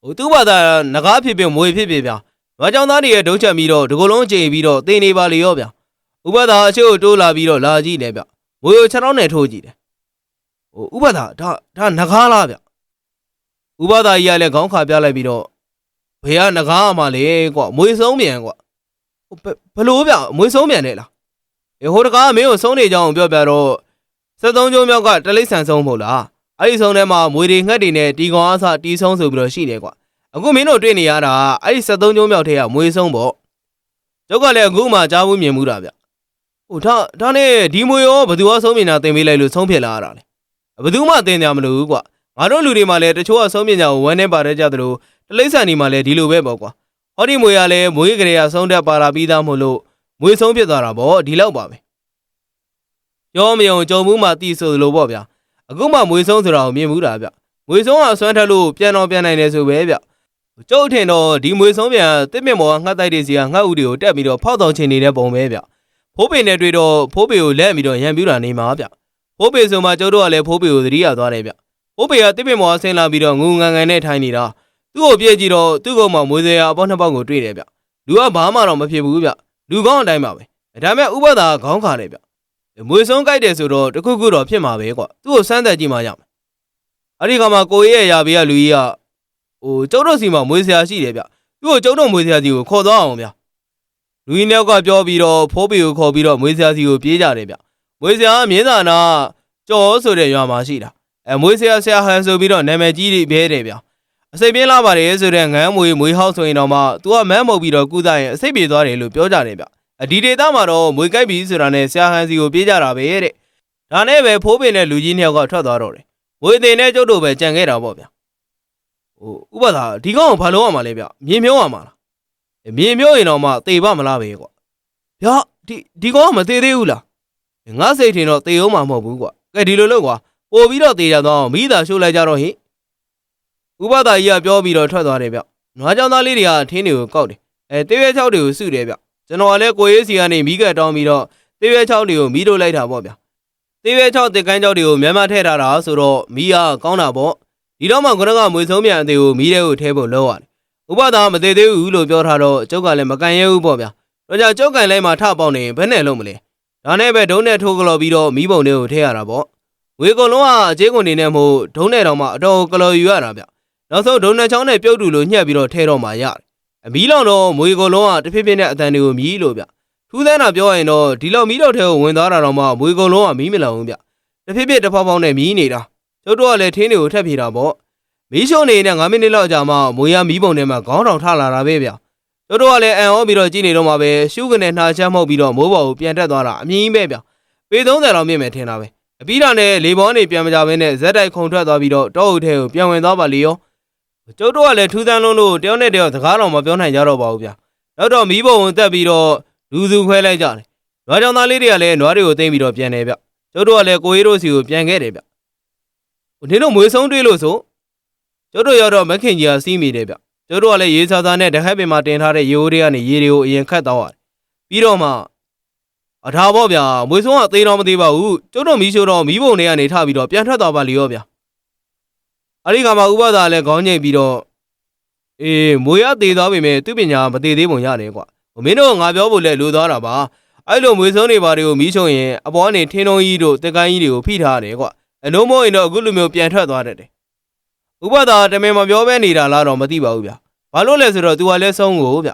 ဟိုသူ့ဘာသာငကားဖြစ်ဖြစ်မွေဖြစ်ဖြစ်ဗျ။ငါကြောင်သားတွေရဲ့ဒုံချက်ပြီးတော့ဒီကုလုံးချိန်ပြီးတော့တင်းနေပါလေရောဗျ။ဥပဒါအချို့တိုးလာပြီးတော့လာကြည့်တယ်ဗျ။ ငွေကို6တောင်းနဲ့ထိုးကြည့်တယ်။ဟိုဥပဒါဒါဒါနဂါးလားဗျ။ဥပဒါကြီးကလည်းခေါင်းခါပြလိုက်ပြီးတော့ဘယ်ကငကားမှလဲကွာမွေဆုံးပြန်ကွာဟိုဘဘလို့ဗျမွေဆုံးပြန်တယ်လားအေးဟိုတကားမင်းကိုဆုံးနေကြအောင်ပြောပြတော့73ကျုံမြောက်ကတလိษံဆုံးမဟုတ်လားအဲ့ဒီဆုံးထဲမှာမွေတွေငှက်တွေနဲ့တီကောင်အစတီဆုံးဆိုပြီးတော့ရှိနေကွာအခုမင်းတို့တွေ့နေရတာအဲ့ဒီ73ကျုံမြောက်ထဲကမွေဆုံးပေါ့ကျုပ်ကလည်းအခုမှကြားဘူးမြင်မှုတာဗျ ဟိုဒါဒါနဲ့ဒီမွေရောဘယ်သူကဆုံးမြင်တာတင်ပေးလိုက်လို့ဆုံးဖြစ်လာရတာလဲဘယ်သူမှတင်ကြမလို့ကွာငါတို့လူတွေမှလည်းတချို့ကဆုံးမြင်ကြကိုဝမ်းနေပါတဲ့ကြသလိုတလိမ့်ဆန်ဒီမှာလည်းဒီလိုပဲပေါ့ကွာဟောဒီမွေကလည်းမွေကလေးကဆုံးတက်ပါလာပြီးသားမို့လို့မွေဆုံးဖြစ်သွားတာပေါ့ဒီလောက်ပါပဲရောမယုံကြုံမှုမှတီးဆိုလိုပေါ့ဗျာအခုမှမွေဆုံးဆိုတာကိုမြင်မှုတာဗျမွေဆုံးကဆွမ်းထက်လို့ပြန်တော့ပြန်နိုင်တယ်ဆိုပဲဗျကျုပ်ထင်တော့ဒီမွေဆုံးပြန်တစ်မြင့်မော်ကငှက်တိုက်တွေစီကငှက်ဥတွေကိုတက်ပြီးတော့ဖောက်တော်ချင်နေတဲ့ပုံပဲဗျ ဖိုးပေနဲ့တွေ့တော့ဖိုးပေကိုလက်ပြီးတော့ရံပြူတာနေမှာဗျဖိုးပေဆိုမှကျုပ်တို့ကလည်းဖိုးပေကိုသတိရသွားတယ်ဗျဖိုးပေကတစ်မြင့်မော်ဆင်းလာပြီးတော့ငူငန်ငန်နဲ့ထိုင်နေတာသူ့ကိုပြည့်ကြည့်တော့သူ့ကောင်မှမွေးစရာအပေါင်းနှစ်ပေါက်ကိုတွေ့တယ်ဗျလူကဘာမှတော့မဖြစ်ဘူးဗျလူကောင်းအတိုင်းပါပဲဒါပေမဲ့ဥပဒါကခေါင်းခါတယ်ဗျမွေဆုံးကြိုက်တယ်ဆိုတော့တခုခုတော့ဖြစ်မှာပဲကွသူ့ကိုစမ်းသက်ကြည့်မှရမယ်အဲ့ဒီခါမှာကိုရဲ့ရာဘေးကလူကြီးကဟိုကျုပ်တို့စီမှာမွေးစရာရှိတယ်ဗျသူ့ကိုကျုပ်တို့မွေးစရာစီကိုခေါ်သွားအောင်ဗျ လူကြီးနှစ်ယောက်ကပြောပြီးတော့ဖိုးပီကိုခေါ်ပြီးတော့မွေးစရာစီကိုပြေးကြတယ်ဗျမွေးစရာကမြင်းသာနာကြော်ဆိုတဲ့ရွာမှာရှိတာအဲမွေးစရာဆရာဟန်ဆိုပြီးတော့နာမည်ကြီးတွေဘဲတယ်ဗျအစိပ်ပြင်းလာပါတယ်ဆိုတဲ့ငန်းမွေမွေဟောက်ဆိုရင်တော့မှ तू ကမန်းမုတ်ပြီးတော့ကုသရင်အစိပ်ပြေသွားတယ်လို့ပြောကြတယ်ဗျအဒီဒေတာမှာတော့မွေကြိုက်ပြီဆိုတာနဲ့ဆရာဟန်စီကိုပြေးကြတာပဲတဲ့ဒါနဲ့ပဲဖိုးပင်နဲ့လူကြီးနှစ်ယောက်ကထွက်သွားတော့တယ်မွေတင်နဲ့ကျုပ်တို့ပဲကြံခဲ့တာပေါ့ဗျဟိုဥပဒါဒီကောင်ကဘာလို့ရမှာလဲဗျမြင်မျိုးရမှာလား မြင်မျိုးရင်တော့မှသေပါမလားပဲကွာဗျာဒီဒီကောင်ကမသေးသေးဘူးလားငါစိတ်ထင်တော့သေအောင်မှာမဟုတ်ဘူးကွာကဲဒီလိုလို့ကွာပို့ပြီးတော့သေကြတော့မိသားရှိုးလိုက်ကြတော့ဟင်ဥပဒါကြီးကပြောပြီးတော့ထွက်သွားတယ်ဗျ။နွားကြောင်သားလေးတွေကထင်းတွေကိုကောက်တယ်။အဲတေးရဲချောက်တွေကိုစုတယ်ဗျ။ကျွန်တော်ကလည်းကိုရေးစီကနေမိကတ်တောင်းပြီးတော့တေးရဲချောက်တွေကိုမီးတို့လိုက်တာပေါ့ဗျ။တေးရဲချောက်တင်ကိုင်းချောက်တွေကိုမြန်မထည့်ထားတာဆိုတော့မီးကကောင်းတာပေါ့။ဒီတော့မှခုနကမွေဆုံးမြန်အသေးကိုမီးထဲကိုထည့်ဖို့လုပ်ရတယ်။ ဥပဒါမသေးသေးဘူးလို့ပြောထားတော့ကျုပ်ကလည်းမကန်ရဲဘူးပေါ့ဗျ။တော့ကြကျုပ်ကန်လိုက်မှထပေါက်နေရင်ဘယ်နဲ့လုံးမလဲ။ဒါနဲ့ပဲဒုံးနဲ့ထိုးကလော်ပြီးတော့မီးပုံတွေကိုထည့်ရတာပေါ့။ဝေကုံလုံးကအကျေးကုန်နေနဲ့မို့ဒုံးနဲ့တော့မှအတော်ကလော်ယူရတာဗျ။နောက်ဆုံးဒုံနယ်ချောင်းနဲ့ပြုတ်တူလို့ညှက်ပြီးတော့ထဲတော့မှရတယ်။အမီးလောင်တော့မွေကိုလုံးကတဖြည်းဖြည်းနဲ့အတန်တွေကိုမြည်လို့ဗျ။ထူးဆန်းတာပြောရရင်တော့ဒီလောက်မီးတော့ထဲကိုဝင်သွားတာတော့မှမွေကိုလုံးကမီးမလောင်ဘူးဗျ။တဖြည်းဖြည်းတစ်ဖောက်ဖောက်နဲ့မြည်နေတာ။ကျုပ်တို့ကလည်းထင်းတွေကိုထက်ပြေတာပေါ့။ မီးရှုံနေတဲ့9မိနစ်လောက်ကြာမှမွေရမီးပုံထဲမှာခေါင်းတောင်ထလာတာပဲဗျ။ကျုပ်တို့ကလည်းအံ့ဩပြီးတော့ကြည့်နေတော့မှပဲရှုကနေနှာချမ်းမှုတ်ပြီးတော့မိုးပေါ်ကိုပြန်တက်သွားတာအမြင်ကြီးပဲဗျ။ပေ30လောက်မြင့်မယ်ထင်တာပဲ။အပြီးတာနဲ့လေဘောနေပြန်မကြဘဲနဲ့ဇက်တိုက်ခုံထွက်သွားပြီးတော့တောအုပ်ထဲကိုပြန်ဝင်သွားပါလေရော။ကျုပ်တို့ကလည်းထူးဆန်းလုံးလို့တယောက်နဲ့တယောက်စကားတော်မပြောနိုင်ကြတော့ပါဘူးဗျာနောက်တော့မီးပုံဝင်တက်ပြီးတော့လူစုခွဲလိုက်ကြတယ်နွားကြောင်သားလေးတွေကလည်းနွားတွေကိုသိမ့်ပြီးတော့ပြန်တယ်ဗျကျုပ်တို့ကလည်းကိုရီးတို့စီကိုပြန်ခဲ့တယ်ဗျဟိုဒီလိုမွေးဆုံးတွေးလို့ဆို ကျုပ်တို့ရောက်တော့မခင်ကြီးကစီးမိတယ်ဗျကျုပ်တို့ကလည်းရေစာစာနဲ့တခက်ပင်မှာတင်ထားတဲ့ရေအိုးတွေကနေရေတွေကိုအရင်ခတ်တော့ရတယ်ပြီးတော့မှအထာပေါ့ဗျာမွေးဆုံးကသေးတော့မသေးပါဘူးကျုပ်တို့မီးရှိုးတော့မီးပုံတွေကနေထပြီးတော့ပြန်ထွက်သွားပါလေရောဗျာအဲ့ဒီကမှဥပဒါလည်းခေါင်းငိတ်ပြီးတော့အေးမွေရသေးသွားပြီမဲ့သူပညာမသေးသေးပုံရတယ်ကွာဟိုမင်းတို့ကငါပြောဖို့လဲလိုသွားတာပါအဲ့လိုမွေဆုံးတွေပါတွေကိုမီးချုံရင်အပေါ်ကနေထင်းလုံးကြီးတို့တက်ကိုင်းကြီးတွေကိုဖိထားရတယ်ကွာအနှုံးမို့ရင်တော့အခုလိုမျိုးပြန်ထွက်သွားတတ်တယ် ဥပဒါတမင်မပြောဘဲနေတာလားတော့မသိပါဘူးဗျဘာလို့လဲဆိုတော့ तू ကလည်းဆုံးကိုဗျ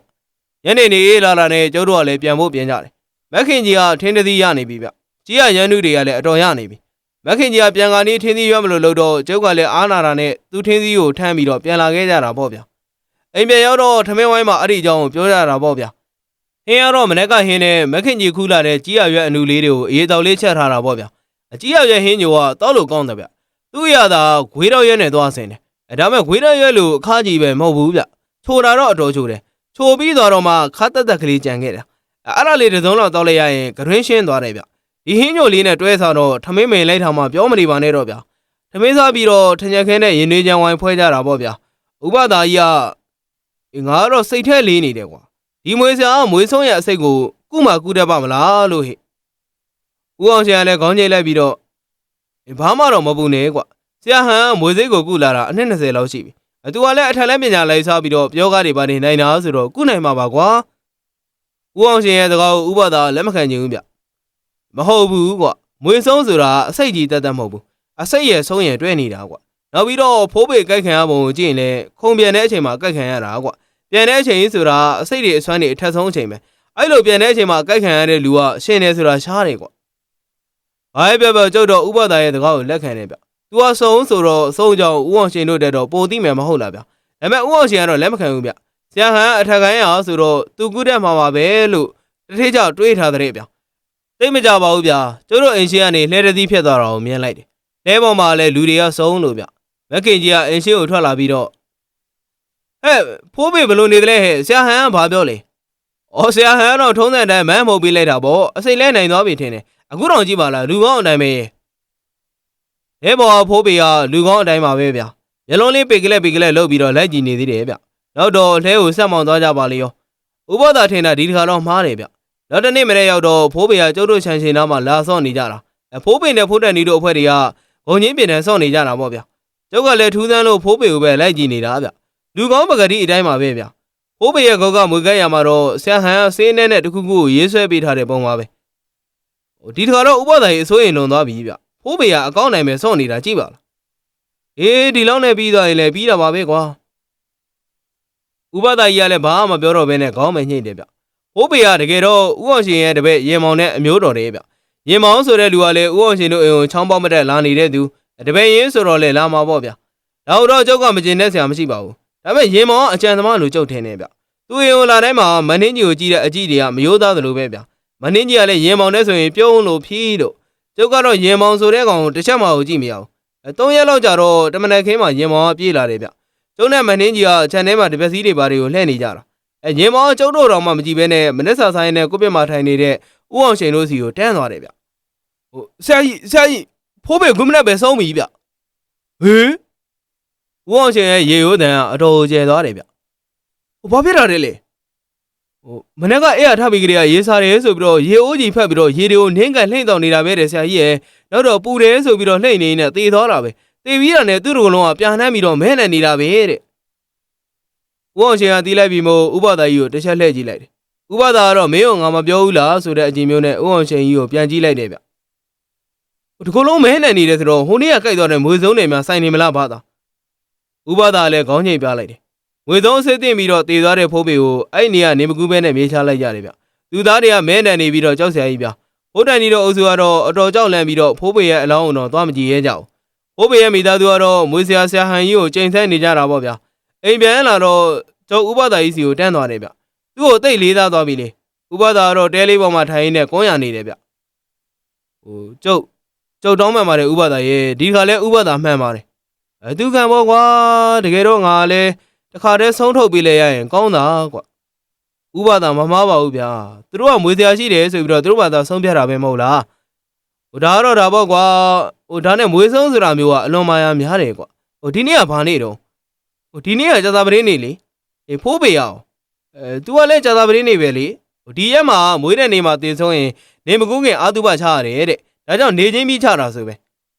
ညနေနေလာလာနဲ့ကျုပ်တို့ကလည်းပြန်ဖို့ပြန်ကြတယ်မက်ခင်ကြီးကထင်းတသီးရနေပြီဗျကြီးရရန်နုတွေကလည်းအတော်ရနေပြီမက်ခင်ကြီးကပြန်ကနေထင်းသီးရွက်မလို့လို့တော့ကျုပ်ကလည်းအားနာတာနဲ့သူထင်းသီးကိုထမ်းပြီးတော့ပြန်လာခဲ့ကြတာပေါ့ဗျာအိမ်ပြန်ရောက်တော့ထမင်းဝိုင်းမှာအဲ့ဒီအကြောင်းကိုပြောကြတာပေါ့ဗျာဟင်းရတော့မနေ့ကဟင်းနဲ့မက်ခင်ကြီးခူးလာတဲ့ကြီးရရွက်အနူလေးတွေကိုအေးတောက်လေးချက်ထားတာပေါ့ဗျာအကြီးရရွက်ဟင်းညိုကတောက်လို့ကောင်းတယ်ဗျ သူ့ရတာဂွေးတော့ရွက်နဲ့သွားဆင်တယ်အဲဒါမဲ့ဂွေးတော့ရွက်လို့အခါကြီးပဲမဟုတ်ဘူးဗျချိုတာတော့အတော်ချိုတယ်ချိုပြီးသွားတော့မှခတ်တက်တက်ကလေးကြံခဲ့တာအဲ့ဒါလေးတစ်စုံတော့တောက်လိုက်ရရင်ဂရင်းရှင်းသွားတယ်ဗျဒီဟင်းညိုလေးနဲ့တွဲစားတော့ထမင်းမိန်လိုက်ထောင်မှပြောမနေပါနဲ့တော့ဗျာထမင်းစားပြီးတော့ထညက်ခဲနဲ့ရင်သွေးချမ်းဝိုင်းဖွဲကြတာပေါ့ဗျာဥပဒါကြီးကအေးငါကတော့စိတ်แท้လေးနေတယ်ကွာဒီမွေးစရာကမွေးဆုံးရဲ့အစိတ်ကိုကုမှကုတတ်ပါမလားလို့ဟဲ့ဦးအောင်ရှင်ကလည်းခေါင်းကျိတ်လိုက်ပြီးတော့အေး ဘာမှတော့မပူနဲ့ကွာဆရာဟန်ကမွေးစိတ်ကိုကုလာတာအနှစ်20လောက်ရှိပြီအတူကလည်းအထက်လဲပညာလိုက်စားပြီးတော့ပြောကားတွေပါနေနိုင်တာဆိုတော့ကုနိုင်မှာပါကွာဦးအောင်ရှင်ရဲ့စကားကိုဥပဒါလက်မခံချင်ဘူးဗျမဟုတ်ဘူးကွာမွေဆုံးဆိုတာအစိတ်ကြီးတက်တက်မဟုတ်ဘူးအစိတ်ရဲ့ဆုံးရင်တွဲနေတာကွာနောက်ပြီးတော့ဖိုးပေကြိုက်ခံရပုံကိုကြည့်ရင်လည်းခုံပြန်တဲ့အချိန်မှာကြိုက်ခံရတာကွာပြန်တဲ့အချိန်ဆိုတာအစိတ်တွေအဆွမ်းတွေအထက်ဆုံးအချိန်ပဲအဲ့လိုပြန်တဲ့အချိန်မှာအကြိုက်ခံရတဲ့လူကရှင်နေဆိုတာရှားတယ်ကွာ ဘာပဲပြောပြောကျုပ်တော့ဥပဒါရဲ့တကားကိုလက်ခံတယ်ဗျ။ तू ကစုံဆိုတော့စုံကြောင်ဥအောင်ရှင်တို့တက်တော့ပိုသိမယ်မဟုတ်လားဗျ။ဒါပေမဲ့ဥအောင်ရှင်ကတော့လက်မခံဘူးဗျ။ဆရာဟန်အထက်ခိုင်းရအောင်ဆိုတော့သူကူးတက်မှာပါပဲလို့တထေးကြောင်တွေးထားတဲ့ဗျ။သိမကြပါဘူးဗျ။ကျုပ်တို့အိမ်ရှင်ကနေလှဲတသီးဖြတ်သွားတာကိုမြင်လိုက်တယ်။လဲပေါ်မှာလည်းလူတွေကစုံလို့ဗျ။မက်ခင်ကြီးကအိမ်ရှင်ကိုထွက်လာပြီးတော့ဟဲ့ဖိုးပေဘလို့နေတယ်လဲဟဲ့ဆရာဟန်ကဘာပြောလဲ။အော်ဆရာဟန်ကတော့ထုံးတဲ့အတိုင်းမန်းမှုတ်ပေးလိုက်တာပေါ့။အစိတ်လဲနိုင်သွားပြီထင်တယ်။ အခုတော့ကြည့်ပါလားလူကောင်းအတိုင်းပဲ။ရဲဘော်ဖိုးပေကလူကောင်းအတိုင်းပါပဲဗျ။မျက်လုံးလေးပေကလေးပေကလေးလှုပ်ပြီးတော့လိုက်ကြည့်နေသေးတယ်ဗျ။နောက်တော့လဲကိုဆက်မောင်သွားကြပါလေရော။ဥပဒါထင်တာဒီတခါတော့မှားတယ်ဗျ။နောက်တစ်နေ့မနေ့ရောက်တော့ဖိုးပေကကျုပ်တို့ခြံရှင်သားမှာလာဆော့နေကြတာ။အဖိုးပေနဲ့ဖိုးတန်နီတို့အဖွဲ့တွေကဘုံချင်းပြင်တန်းဆော့နေကြတာပေါ့ဗျ။ကျုပ်ကလည်းထူးဆန်းလို့ဖိုးပေကိုပဲလိုက်ကြည့်နေတာဗျ။လူကောင်းပကတိအတိုင်းပါပဲဗျ။ဖိုးပေရဲ့ကောက်ကမွေကဲရမှာတော့ဆရာဟန်ဆေးနဲ့နဲ့တခုခုကိုရေးဆွဲပေးထားတဲ့ပုံပါပဲ။ဟို ဒီတခါတော့ဥပဒါရေးအစိုးရင်လွန်သွားပြီဗျ။ဖိုးပေကအကောင့်နိုင်ပဲဆော့နေတာကြည့်ပါလား။အေးဒီလောက်နဲ့ပြီးသွားရင်လည်းပြီးတာပါပဲကွာ။ဥပဒါကြီးကလည်းဘာမှမပြောတော့ဘဲနဲ့ခေါင်းမညှိတယ်ဗျ။ဖိုးပေကတကယ်တော့ဥအောင်ရှင်ရဲ့တပည့်ရေမောင်နဲ့အမျိုးတော်တယ်ဗျ။ရေမောင်ဆိုတဲ့လူကလည်းဥအောင်ရှင်တို့အိမ်ကိုချောင်းပေါက်မတက်လာနေတဲ့သူတပည့်ရင်းဆိုတော့လေလာမှာပေါ့ဗျ။ဒါတော့ကျုပ်ကမကျင်တဲ့ဆရာမရှိပါဘူး။ဒါပေမဲ့ရေမောင်ကအကြံသမားလူကျုပ်ထင်နေဗျ။သူအိမ်ကိုလာတိုင်းမှာမနှင်းကြီးကိုကြည့်တဲ့အကြည့်တွေကမယိုးသားသလိုပဲဗျ။ မနှင်းကြီးကလည်းရေမောင်နဲ့ဆိုရင်ပြုံးလို့ဖြီးလို့ကျုပ်ကတော့ရေမောင်ဆိုတဲ့ကောင်ကိုတစ်ချက်မှကိုကြည့်မရဘူး။အဲ၃ရက်လောက်ကြာတော့တမန်တခင်းမှာရေမောင်ကပြေးလာတယ်ဗျ။ကျုံနဲ့မနှင်းကြီးကခြံထဲမှာတပည့်စည်းတွေဘာတွေကိုလှည့်နေကြတာ။အဲရေမောင်ကကျုပ်တို့တော်မှမကြည့်ဘဲနဲ့မနက်စာဆိုင်နဲ့ကိုပြစ်မှာထိုင်နေတဲ့ဥအောင်ရှင်တို့စီကိုတန်းသွားတယ်ဗျ။ဟိုဆရာကြီးဆရာကြီးဖိုးပေကွမနက်ပဲဆုံးပြီဗျ။ဟေးဥအောင်ရှင်ရဲ့ရေရိုးတန်ကအတော်ကျယ်သွားတယ်ဗျ။ဟိုဘာဖြစ်တာလဲလေ။ ဟိုမနေ့ကအဲ့ရထပြီးကြတဲ့ရေစားတယ်ဆိုပြီးတော့ရေအိုးကြီးဖက်ပြီးတော့ရေတွေကိုနှင်းကန်လှိမ့်တောင်နေတာပဲတဲ့ဆရာကြီးရဲ့နောက်တော့ပူတယ်ဆိုပြီးတော့လှိမ့်နေနေသေသွားတာပဲသေပြီးတာနဲ့သူ့တို့ကလုံးကပြန်နှမ်းပြီးတော့မဲနေနေတာပဲတဲ့။ဥအောင်ရှင်ကတီးလိုက်ပြီးမို့ဥပဒါကြီးကိုတစ်ချက်လှည့်ကြည့်လိုက်တယ်။ဥပဒါကတော့မင်းကငါမပြောဘူးလားဆိုတဲ့အကြည့်မျိုးနဲ့ဥအောင်ရှင်ကြီးကိုပြန်ကြည့်လိုက်တယ်ဗျ။ဒီကုလုံးမဲနေနေတယ်ဆိုတော့ဟိုနေ့ကကြိုက်သွားတဲ့မွေစုံတွေများစိုင်နေမလားဘာသာ။ဥပဒါလည်းခေါင်းငိတ်ပြလိုက်တယ်။ ငွေစုံအစစ်တင်ပြီးတော့တည်သွားတဲ့ဖိုးပေကိုအဲ့နေကနေမကူးပဲနဲ့မြေချလိုက်ကြတယ်ဗျ။သူသားတွေကမဲနေနေပြီးတော့ကြောက်စရာကြီးဗျ။ဖိုးတန်ဒီတို့အုပ်စုကတော့အတော်ကြောက်လန့်ပြီးတော့ဖိုးပေရဲ့အလောင်းအောင်တော့သွားမကြည့်ရဲကြဘူး။ဖိုးပေရဲ့မိသားစုကတော့မွေဆရာဆရာဟန်ကြီးကိုချိန်ဆနေကြတာပေါ့ဗျာ။အိမ်ပြန်လာတော့ကျောက်ဥပဒါကြီးစီကိုတန်းသွားတယ်ဗျ။သူ့ကိုတိတ်လေးသားသွားပြီလေ။ဥပဒါကတော့တဲလေးပေါ်မှာထိုင်နေကွန်းရနေတယ်ဗျ။ဟိုကျုပ်ကျုပ်တောင်းမှန်ပါတယ်ဥပဒါရဲ့ဒီခါလဲဥပဒါမှန်ပါတယ်။အဲသူခံပေါ့ကွာတကယ်တော့ငါလည်း တခါတည်းဆုံးထုတ်ပေးလဲရရင်ကောင်းတာကွာ။ဥပဒါမမှားပါဘူးဗျာ။သူတို့ကမွေဆရာရှိတယ်ဆိုပြီးတော့သူတို့ဘာသာဆုံးဖြတ်တာပဲမဟုတ်လား။ဟိုဒါကတော့ဒါပေါ့ကွာ။ဟိုဒါနဲ့မွေဆုံးဆိုတာမျိုးကအလွန်မာယာများတယ်ကွာ။ဟိုဒီနေ့ကဘာနေ့တုံး။ဟိုဒီနေ့ကကြာသပတေးနေ့လေ။အေးဖိုးပေရအောင်။အဲ तू ကလည်းကြာသပတေးနေ့ပဲလေ။ဟိုဒီရက်မှာမွေးတဲ့နေ့မှာတည်ဆုံးရင်နေမကူးခင်အာတုပချရတယ်တဲ့။ဒါကြောင့်နေချင်းပြီးချတာဆိုပဲ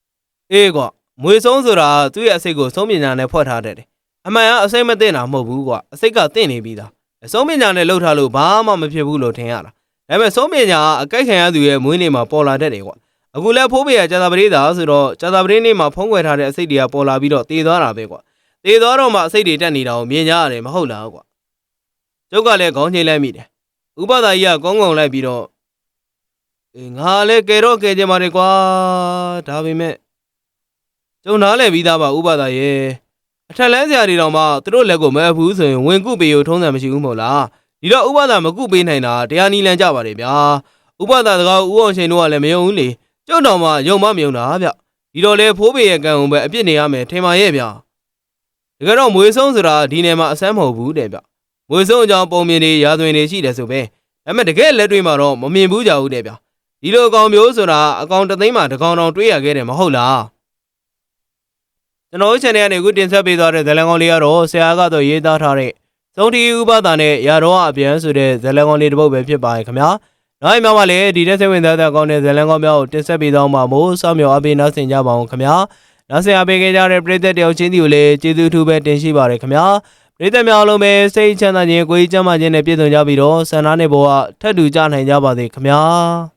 ။အေးကွာမွေဆုံးဆိုတာသူ့ရဲ့အစိတ်ကိုဆုံးပညာနဲ့ဖွက်ထားတတ်တယ်။ အမှန်ကအစိတ်မသိတာမဟုတ်ဘူးကွာ။အစိတ်ကသိနေပြီးသား။အဆုံးပညာနဲ့လှုပ်ထားလို့ဘာမှမဖြစ်ဘူးလို့ထင်ရတာ။ဒါပေမဲ့ဆုံးပညာကအကြိုက်ခံရသူရဲ့မွေးနေ့မှာပေါ်လာတတ်တယ်ကွာ။အခုလဲဖိုးပေရကြာသပတေးသာဆိုတော့ကြာသပတေးနေ့မှာဖုံးကွယ်ထားတဲ့အစိတ်တွေကပေါ်လာပြီးတော့တည်သွားတာပဲကွာ။တည်သွားတော့မှအစိတ်တွေတက်နေတာကိုမြင်ကြရတယ်မဟုတ်လားကွာ။ကျုပ်ကလည်းခေါင်းချိန်လိုက်မိတယ်။ဥပဒါကြီးကကောင်းကောင်းလိုက်ပြီးတော့အေးငါလည်းကဲတော့ကဲကြပါလေကွာ။ဒါပေမဲ့ကျုံနားလဲပြီးသားပါဥပဒါရဲ့ အထက်လန်းစရာတွေတောင်မှသူတို့လက်ကိုမအပ်ဘူးဆိုရင်ဝင်ကုပေးကိုထုံးစံမရှိဘူးမဟုတ်လား။ဒီတော့ဥပဒါမကုပေးနိုင်တာတရားနီလန်ကြပါတယ်ဗျာ။ဥပဒါတကားဥအောင်ရှင်တို့ကလည်းမယုံဘူးလေ။ကျုံတော်မှယုံမမယုံတာဗျ။ဒီတော့လေဖိုးပေရဲ့ကံုံပဲအပြစ်နေရမယ်ထင်ပါရဲ့ဗျာ။တကယ်တော့မွေဆုံးဆိုတာဒီနယ်မှာအဆမ်းမဟုတ်ဘူးတဲ့ဗျ။မွေဆုံးအကြောင်းပုံမြင်တွေရာသွင်တွေရှိတယ်ဆိုပဲ။ဒါပေမဲ့တကယ်လက်တွေ့မှာတော့မမြင်ဘူးကြဘူးတဲ့ဗျ။ဒီလိုအကောင်မျိုးဆိုတာအကောင်တသိန်းမှာတစ်ကောင်တောင်တွေးရခဲ့တယ်မဟုတ်လား။ ကျွန်တော်တို့ channel ကနေအခုတင်ဆက်ပေးသွားတဲ့ဇာတ်လမ်းကောင်းလေးကတော့ဆရာကတော့ရေးသားထားတဲ့သုံးတီဥပဒါနဲ့ရာတော့အပြန်ဆိုတဲ့ဇာတ်လမ်းကောင်းလေးတစ်ပုဒ်ပဲဖြစ်ပါတယ်ခင်ဗျာ။နောက်မှမှလည်းဒီတဲ့စိတ်ဝင်စားတဲ့ကောင်းတဲ့ဇာတ်လမ်းကောင်းများကိုတင်ဆက်ပေးသွားမှာမို့စောင့်မျှော်အပေးနောက်ဆင်ကြပါအောင်ခင်ဗျာ။နောက်ဆင်အပေးခဲ့ကြတဲ့ပရိသတ်တယောက်ချင်းစီကိုလည်းကျေးဇူးထူးပဲတင်ရှိပါတယ်ခင်ဗျာ။ပရိသတ်များအားလုံးပဲစိတ်ချမ်းသာခြင်းကိုယ်ကြီးကျန်းမာခြင်းနဲ့ပြည့်စုံကြပြီးတော့ဆန္ဒနဲ့ဘောကထပ်တူကြနိုင်ကြပါစေခင်ဗျာ။